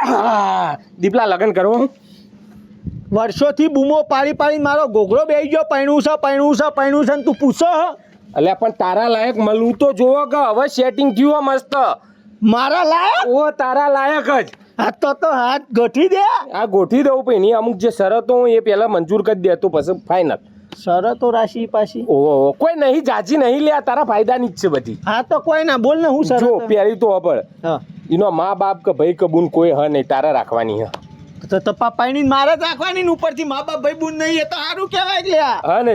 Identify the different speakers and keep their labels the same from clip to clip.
Speaker 1: દીપલા લગ્ન કરો.
Speaker 2: વર્ષોથી બૂમો પાડી પાડી મારો ગોગડો બેહી ગયો. પૈણું છે પૈણું છે પૈણું છે ને તું પૂછો
Speaker 1: એટલે પણ તારા લાયક મળવું તો જોવો કે હવે સેટિંગ થયું મસ્ત.
Speaker 2: મારા લાયક?
Speaker 1: ઓ તારા લાયક જ.
Speaker 2: હા તો તો હાથ ગોઠવી દે.
Speaker 1: આ ગોઠવી દઉં પણ એની અમુક જે શરતો હું એ પહેલાં મંજૂર કરી દે તો પછી ફાઇનલ
Speaker 2: શરતો રાશિ પાછી.
Speaker 1: ઓહો કોઈ નહીં જાજી નહીં લે આ તારા ફાયદાની જ છે બધી.
Speaker 2: હા તો કોઈ ના બોલ ને હું સર
Speaker 1: પહેરી તો ખબર.
Speaker 2: હા.
Speaker 1: એનો મા બાપ કે ભાઈ કે બુન કોઈ હ નહીં તારે રાખવાની હ.
Speaker 2: તો તો પપ્પાની મારે જ રાખવાની ને ઉપરથી મા બાપ ભાઈ બુન નહીં એ તો સારું કહેવાય એટલે
Speaker 1: હા ને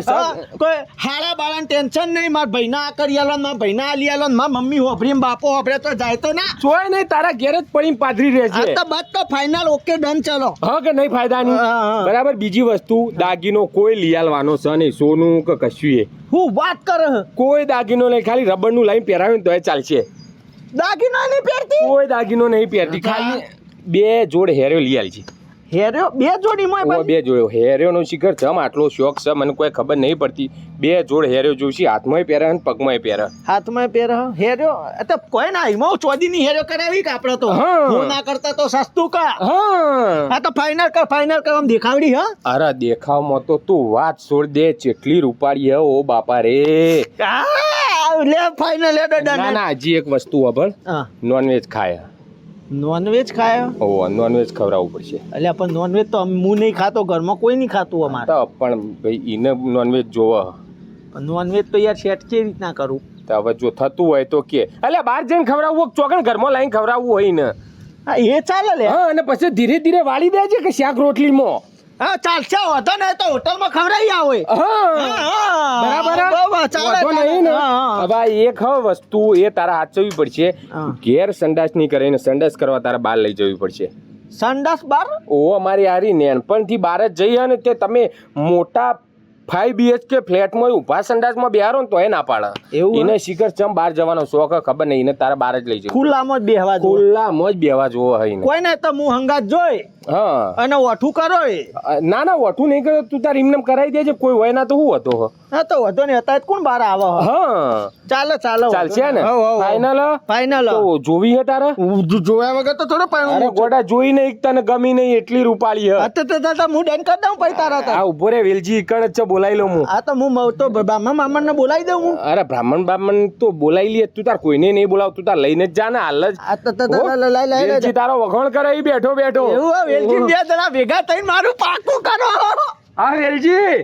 Speaker 2: કોઈ હાડા બાળાને ટેન્શન નહીં મારા ભાઈના આ કરી આલો મારા ભાઈના આ લઈ આલો મારા મમ્મી હોભરી બાપો હોભરે તો જાય તો ના.
Speaker 1: જોય નહીં તારા ઘેર જ પડીને પાથરી રહેશે
Speaker 2: તો બસ તો ફાઇનલ ઓકે ડન ચલો.
Speaker 1: હા કે નહીં ફાયદાની. બરાબર બીજી વસ્તુ દાગીનો કોઈ લઈ આલવાનો છે નહીં સોનું કે કશું એ.
Speaker 2: હું વાત કરે
Speaker 1: કોઈ દાગીનો નહીં ખાલી રબરનું લાઈન પહેરાવ્યું તો એ ચાલશે.
Speaker 2: દાગીના નહીં પહેરતી?
Speaker 1: કોઈ દાગીનો નહીં પહેરતી. ખાલી બે જોડ હેર્યો લઈ આલજી.
Speaker 2: હેર્યો? બે જોડી
Speaker 1: મોય
Speaker 2: ભાઈ
Speaker 1: બે જોડે. હેર્યોનો શિખર જમ આટલો શોખ છે મને કોઈ ખબર નહીં પડતી. બે જોડ હેર્યો જોઈશે હાથમાંય પહેરે અને પગમાંય પહેરે.
Speaker 2: હાથમાં પહેરે હેર્યો? તો કોઈ ના એમાં ચોદીની હેર્યો કરાવી કે આપણે તો?
Speaker 1: હા.
Speaker 2: હું ના કરતા તો સસ્તું કા?
Speaker 1: હા.
Speaker 2: આ તો ફાઇનલ કર ફાઇનલ કર આમ દેખાવડી હા?
Speaker 1: અરે દેખાવમાં તો તું વાત છોડ દે ચેટલી રૂપાળી હે ઓ બાપા રે.
Speaker 2: આ, લે ફાઇનલ
Speaker 1: ના
Speaker 2: ડન
Speaker 1: ના હજી એક વસ્તુ
Speaker 2: અભળ
Speaker 1: નોનવેજ ખાય.
Speaker 2: નોનવેજ ખાય?
Speaker 1: ઓ નોનવેજ ખવડાવવું પડશે.
Speaker 2: એટલે પણ નોનવેજ તો અમ- હું નહીં ખાતો ઘરમાં કોઈ નહીં ખાતું અમારે.
Speaker 1: તો પણ ભાઈ એને નોનવેજ જોવા.
Speaker 2: નોનવેજ તો યાર સેટ કેવી રીતના કરું?
Speaker 1: તો હવે જો થતું હોય તો કે એટલે બહાર જઈને ખવડાવવું ચોકન ઘરમાં લાઈને ખવડાવવું હોય ને?
Speaker 2: હા એ ચાલે લે.
Speaker 1: હા અને પછી ધીરે ધીરે વાળી દેજે કે શાક રોટલીમાં?
Speaker 2: હા ચાલશે વધો ને તો હોટલમાં ખવડાવી આવો
Speaker 1: બરાબર?
Speaker 2: ચાલે
Speaker 1: નહીં ને. હવે એક હ વસ્તુ એ તારા હાચવવી પડશે. ઘેર સંડાસ નહીં કરીને સંડાસ કરવા તારા બહાર લઈ જવી પડશે.
Speaker 2: સંડાસ બાર
Speaker 1: ઓ અમારી હારી નેનપણથી બહાર જ જઈએ ને તે તમે મોટા ફાઈવ બીએચકે ફ્લેટમાં ઊભા સંડાસમાં બેહારો ને તો એ ના પાડે.
Speaker 2: એવું
Speaker 1: એને શિખર ચમ બહાર જવાનો શોખ ખબર નહીં એને તારા બહાર જ લઈ જવું
Speaker 2: ખુલ્લામાં જ બેહવા
Speaker 1: ખુલ્લામાં જ બેહવા જોવો હોય ને
Speaker 2: કોઈ ને તો હું હંગાત જોઈ
Speaker 1: હા.
Speaker 2: અને ઓઠું કરો એ.
Speaker 1: ના ના વઠું નહીં કર્યો તું તાર એમને કરાવી દેજે. કોઈ હોય ના તો હું હતો હ.
Speaker 2: તો વધો ને હતા કોણ બહાર આવે
Speaker 1: હા?
Speaker 2: ચાલે ચાલે
Speaker 1: ચાલશે ને? ફાઈનલ
Speaker 2: ફાઈનલ
Speaker 1: તો જોવી હે તારે?
Speaker 2: જોયા વગર તો થોડો
Speaker 1: અરે ગોડા જોઈ નહીં તને ગમી નહીં એટલી રૂપાળી હે.
Speaker 2: તો તો તો હું ડન કરી દઉં પછી તારા તો.
Speaker 1: આ ઊભો રે વેલજી ઈકણ જ છે બોલાવી લઉં હું.
Speaker 2: આ તો હું તો બ્રાહ્મણ બ્રાહ્મણ ને બોલાવી દઉં હું.
Speaker 1: અરે બ્રાહ્મણ બ્રાહ્મણ તો બોલાવી લે. તું તાર કોઈને નહીં બોલાવ તું તાર લઈને જ જા ને હાલ જ.
Speaker 2: આ તો લઈ લઈ લઈ
Speaker 1: તારો વખણ કરે ઈ બેઠો બેઠો.
Speaker 2: એવું હે, વેલજી બે જણા ભેગા થઈને મારું પાકું કરો.
Speaker 1: હા વેલજી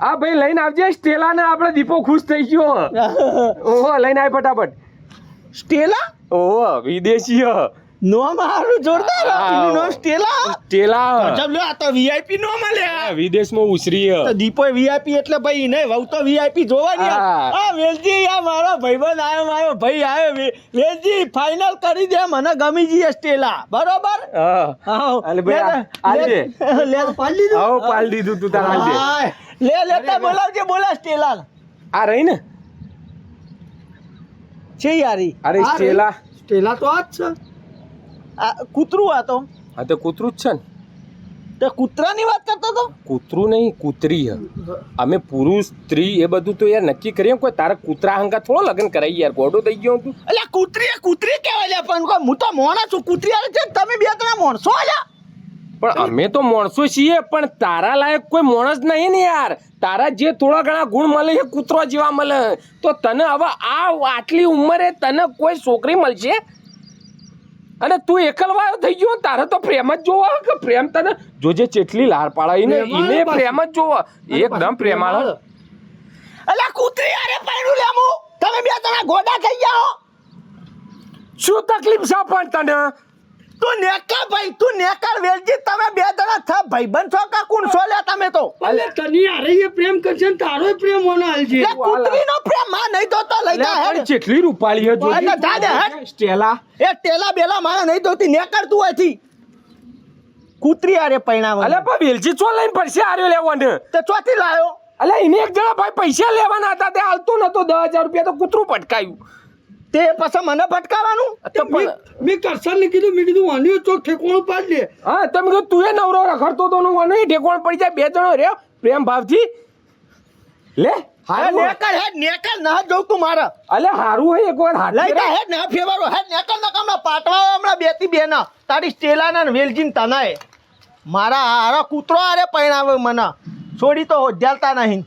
Speaker 1: આ ભાઈ લઈને આવજે સ્ટેલા ને આપણે દીપો ખુશ થઈ ગયો. ઓહો લઈને આય ફટાફટ.
Speaker 2: સ્ટેલા?
Speaker 1: ઓહો વિદેશી હ.
Speaker 2: નોમ હારું જોરદાર
Speaker 1: હા.
Speaker 2: સ્ટેલા
Speaker 1: સ્ટેલા
Speaker 2: ગજબ લ્યો, આ તો વીઆઈપી નો મળે
Speaker 1: આ વિદેશમાં ઉછરી
Speaker 2: તો દીપો વીઆઈપી એટલે ભાઈ ને વહુ તો વીઆઈપી જોવાની આ વેલજી આ મારો ભાઈબંધ આવ્યો મારો ભાઈ આવ્યો વેલજી ફાઇનલ કરી દે મને ગમી જઈએ સ્ટેલા. બરોબર?
Speaker 1: હા. અલે ભાઈ,
Speaker 2: લે, પાડી દીધું?
Speaker 1: આવો પાલ દીધું તું તાર
Speaker 2: લે લેતા બોલાવજે બોલા સ્ટેલા.
Speaker 1: આ રહી ને?
Speaker 2: છે યારી.
Speaker 1: અરે સ્ટેલા.
Speaker 2: સ્ટેલા તો આ જ છે. આ કૂતરું આ તો.
Speaker 1: હા તો કૂતરું જ છે ને.
Speaker 2: તે કૂતરાની વાત કરતો તો?
Speaker 1: કૂતરું નહીં કૂતરી હ. અમે પુરુષ સ્ત્રી એ બધું તો યાર નક્કી કરીએ કોઈ તારા કૂતરા હંગા થોડો લગ્ન કરાવી યાર ગોડો થઈ ગયો તું.
Speaker 2: એટલે કૂતરી કૂતરી કહેવાય પણ હું તો મોણા છું કૂતરી આવે છે તમે બે ત્રણ માણસો અલ્યા
Speaker 1: પણ અમે તો માણસો છીએ પણ તારા લાયક કોઈ માણસ નહીં ને યાર. તારા જે થોડા ઘણા ગુણ મળે એ કૂતરો જેવા મળે. તો તને હવે આ આટલી ઉંમરે તને કોઈ છોકરી મળશે? અને તું એકલવાયો થઈ ગયો તારે તો પ્રેમ જ જોવો કે પ્રેમ તને જોજે ચેટલી લાર પાડાઈ ને ઈને પ્રેમ જ જોવો. એકદમ પ્રેમાળ
Speaker 2: અલા કૂતરી અરે પૈણું લેમું? તમે બે તણા ગોડા થઈ જાઓ
Speaker 1: શું તકલીફ છે પણ તને?
Speaker 2: તું નેકા ભાઈ તું નેકાર વેલજી તમે બે જણા થ ભાઈબંધ છો કા કોણ છો લે તમે તો?
Speaker 3: અલે તની આરે એ પ્રેમ કરશે ને તારો પ્રેમ મને હાલશે
Speaker 2: લે કૂતરીનો પ્રેમમાં નહીં તો તો લઈ જા હેડ.
Speaker 1: પણ રૂપાળી હે જોજે.
Speaker 2: અલે જા દે, હેડ.
Speaker 1: સ્ટેલા.
Speaker 2: એ ટેલા બેલા મારા નહીં દોતી નેકાર તું અહીંથી. કુતરી આરે પૈણાવ
Speaker 1: અલે પણ વેલજી છો લઈને પડશે આર્યો લેવાનો
Speaker 2: તે ચોથી લાયો.
Speaker 1: અલે એને એક જણા ભાઈ પૈસા લેવાના હતા તે હાલતો નતો દસ હજાર રૂપિયા તો કૂતરું પટકાયું
Speaker 2: તે પછી મને ભટકાવાનું
Speaker 1: તો
Speaker 3: મેં કરશન ને કીધું મેં કીધું વાની તો ઠેકોણ પાડ લે
Speaker 1: હા તમે કહો તું એ નવરો રખડતો તો નું નહીં ઠેકોણ પડી જાય બે જણો રે પ્રેમ ભાવથી. લે હા
Speaker 2: નેકલ હે નેકલ ના જોઉં તું મારા.
Speaker 1: અલે હારું હે એકવાર હાલ
Speaker 2: લઈ હે ના ફેરવાનો હે નેકર ના કામના પાટવા હમણાં બે બેના. તારી સ્ટેલાના ના વેલજીન તનાય મારા હારા કૂતરો આરે પૈણાવે મને. છોડી તો હોજ્યાલતા નહીં.